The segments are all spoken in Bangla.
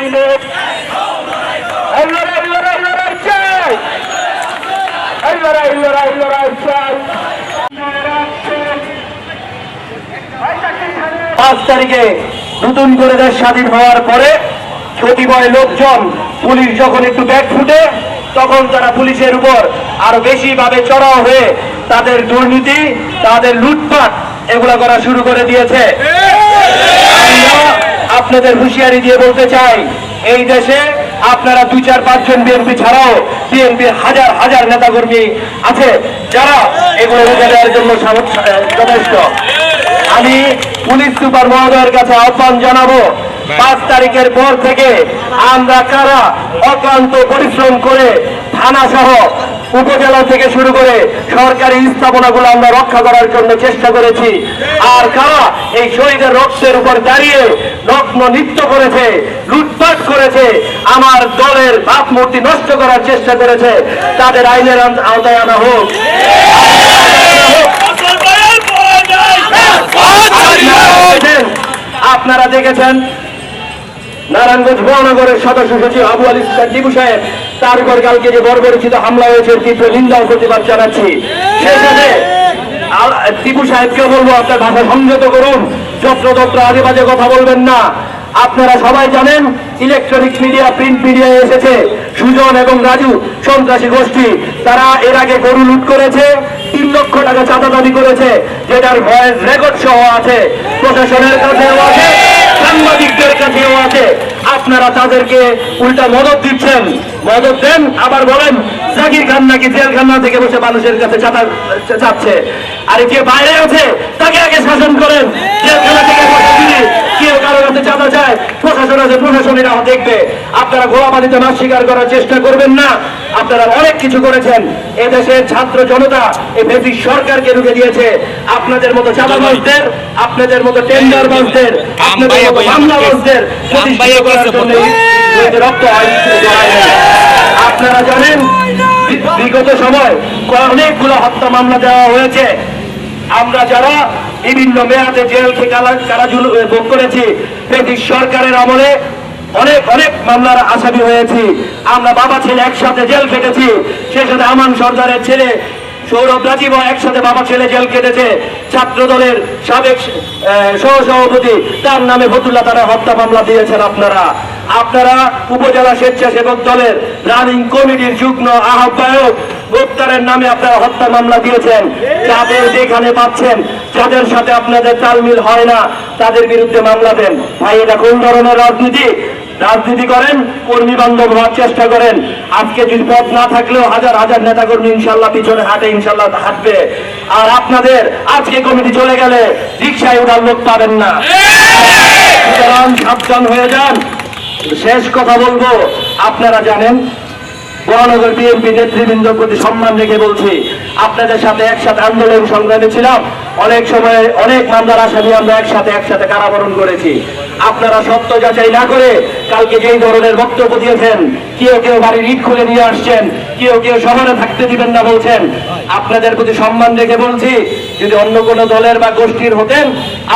মিলে লড়াই লড়াই লড়াই চাই পাঁচ তারিখে নতুন করে দেশ স্বাধীন হওয়ার পরে ক্ষতিময় লোকজন পুলিশ যখন একটু ব্যাগ ফুটে, তখন তারা পুলিশের উপর আরও বেশি ভাবে চড়াও হয়ে তাদের দুর্নীতি, তাদের লুটপাট এগুলা করা শুরু করে দিয়েছে। আপনাদের হুঁশিয়ারি দিয়ে বলতে চাই, এই দেশে আপনারা দুই চার পাঁচজন বিএনপি ছাড়াও বিএনপির হাজার হাজার নেতাকর্মী আছে যারা এগুলো রুখে দেওয়ার জন্য যথেষ্ট। আমি পুলিশ সুপার মহোদয়ের কাছে আহ্বান জানাব, পাঁচ তারিখের পর থেকে আমরা কারা অক্লান্ত পরিশ্রম করে থানা সহ উপজেলা থেকে শুরু করে সরকারি স্থাপনাগুলো আমরা রক্ষা করার জন্য চেষ্টা করেছি। আর কারা এই শহীদের রক্তের উপর দাঁড়িয়ে নগ্ন নৃত্য করেছে, লুটপাট করেছে, আমার দলের ভাবমূর্তি নষ্ট করার চেষ্টা করেছে, তাদের আইনের আওতায় আনা হোক। আপনারা দেখেছেন নারায়ণগঞ্জ মহানগরের সদস্য সচিব আবু আলী টিপু সাহেব, তার উপর কালকে যে বর্বরিচিত হামলা হয়েছে তীব্র নিন্দা প্রতিবাদ জানাচ্ছি। আল- টিপু সাহেবকে বলব, আপনার ভাষা সংযত করুন, যত্রতত্র আজে বাজে কথা বলবেন না। আপনারা সবাই জানেন ইলেকট্রনিক মিডিয়া প্রিন্ট মিডিয়ায় এসেছে, সুজন এবং রাজু, সন্ত্রাসী গোষ্ঠী। তারা এর আগে গরু লুট করেছে, তিন লক্ষ টাকা চাঁদা দাবি করেছে, যেটার ভয়েস রেকর্ড সহ আছে। প্রশাসনের কাছেও আছে, সাংবাদিকদের কাছেও আছে। আপনারা তাদেরকে উল্টা মদত দিচ্ছেন। মদত দেন, আবার বলেন, জাকির খান নাকি জেলখানা থেকে বসে মানুষের কাছে চাচ্ছে। আর কে বাইরে আছে? তাকে আগে শাসন করেন। জেলখানা থেকে প্রশাসন আছে, প্রশাসনীরা দেখবে। আপনারা গোলাবাদিতে না স্বীকার করার চেষ্টা করবেন না। আপনারা অনেক কিছু করেছেন। এদেশের ছাত্র জনতা এই ব্রিটিশ সরকারকে ঢুকে দিয়েছে। আপনাদের মতো চাঁদাবাজদের আপনাদের মতো টেন্ডার বাজদের আপনাদের মতো যে রক্ত আইন আপনারা জানেন বিগত সময় অনেকগুলো হত্যা মামলা দেওয়া হয়েছে। আমরা যারা বিভিন্ন মেয়াদে জেল থেকে কারাজুল ভোগ করেছি সরকারের আমলে অনেক অনেক মামলার আসামি হয়েছি। আমরা বাবা ছেলে একসাথে জেল কেটেছি সে সাথে আমান সর্দারের ছেলে সৌরভ রাজীব একসাথে বাবা ছেলে জেল কেটেছে ছাত্র দলের সাবেক আহ, সহসভাপতি তার নামে ফতুল্লা তারা হত্যা মামলা দিয়েছেন আপনারা। আপনারা উপজেলা স্বেচ্ছাসেবক দলের রানিং কমিটির যুগ্ম আহ্বায়ক গ্রেপ্তারের নামে আপনারা হত্যা মামলা দিয়েছেন। যাদের যেখানে পাচ্ছেন যাদের সাথে আপনাদের তালমিল হয় না তাদের বিরুদ্ধে মামলা দেন। ভাই এটা কোন ধরনের রাজনীতি? রাজনীতি করেন, কর্মী বান্ধব হওয়ার চেষ্টা করেন। আজকে যদি পদ না থাকলেও হাজার হাজার নেতা কর্মী ইনশাল্লাহ পিছনে হাঁটে ইনশাল্লাহ হাঁটবে। আর আপনাদের আজকে কমিটি চলে গেলে রিক্সায় উঠার লোক পাবেন না। সাবধান হয়ে যান। শেষ কথা বলব, আপনারা জানেন মহানগর বিএনপি নেতৃবৃন্দর প্রতি সম্মান রেখে বলছি, আপনাদের সাথে একসাথে আন্দোলন সংগ্রামে ছিলাম। অনেক সময় অনেক মামলার আসামি আমরা একসাথে একসাথে কারাবরণ করেছি। আপনারা সত্য যাচাই না করে কালকে যেই ধরনের বক্তব্য দিয়েছেন, কেউ কেউ বাড়ির ইট খুলে নিয়ে আসছেন, কেউ কেউ শহরে থাকতে দিবেন না বলছেন। আপনাদের প্রতি সম্মান রেখে বলছি, যদি অন্য কোনো দলের বা গোষ্ঠীর হতেন,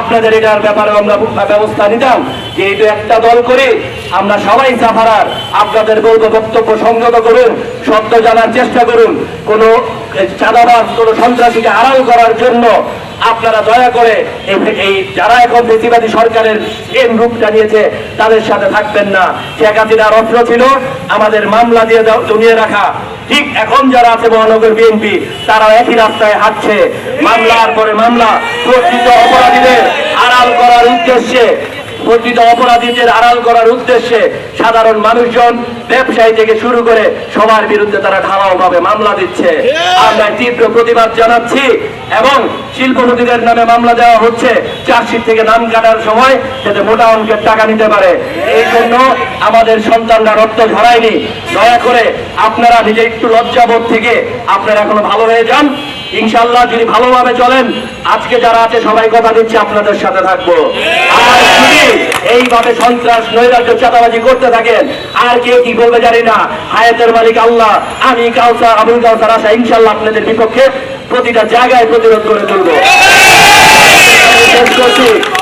আপনাদের এটার ব্যাপারে আমরা ব্যবস্থা নিতাম। যে এটা একটা দল করে আমরা সবাই সাফারার আপনাদের বলব বক্তব্য সংযত করুন, সত্য জানার চেষ্টা করুন, কোনো চাঁদাবাজ, কোনো সন্ত্রাসীকে আড়াল করার জন্য আপনারা দয়া করে এই- যারা এখন বেশিবাদী সরকারের এম রূপটা নিয়েছে, তাদের সাথে থাকবেন না। শেখ হাসিনার অস্ত্র ছিল, আমাদের মামলা দিয়ে জমিয়ে রাখা। ঠিক এখন যারা আছে মহানগর বিএনপি তারা একই রাস্তায় হাঁটছে। মামলার পরে মামলা, প্রকৃত অপরাধীদের আড়াল করার উদ্দেশ্যে প্রকৃত অপরাধীদের আড়াল করার উদ্দেশ্যে সাধারণ মানুষজন ব্যবসায়ী থেকে শুরু করে সবার বিরুদ্ধে তারা ঢালাও ভাবে মামলা দিচ্ছে। আমরা তীব্র প্রতিবাদ জানাচ্ছি এবং শিল্পপতিদের নামে মামলা দেওয়া হচ্ছে। চার্জশিট থেকে নাম কাটার সময় যাতে মোটা অঙ্কের টাকা নিতে পারে। এই জন্য আমাদের সন্তানরা রক্ত ঝরায়নি। দয়া করে আপনারা নিজে একটু লজ্জাবোধ থেকে আপনারা এখনও ভালো হয়ে যান। ইনশাল্লাহ যদি ভালোভাবে চলেন, আজকে যারা আছে, সবাই কথা দিচ্ছে, আপনাদের সাথে থাকব। আর এইভাবে সন্ত্রাস, নৈরাজ্য, চাঁদাবাজি করতে থাকেন আর কেউ কি বলবে জানি না। হায়াতের মালিক আল্লাহ। আমি কাউসার, আবুল কাউসার আশা ইনশাল্লাহ আপনাদের বিপক্ষে প্রতিটা জায়গায় প্রতিরোধ করে তুলবো। শেষ করছি।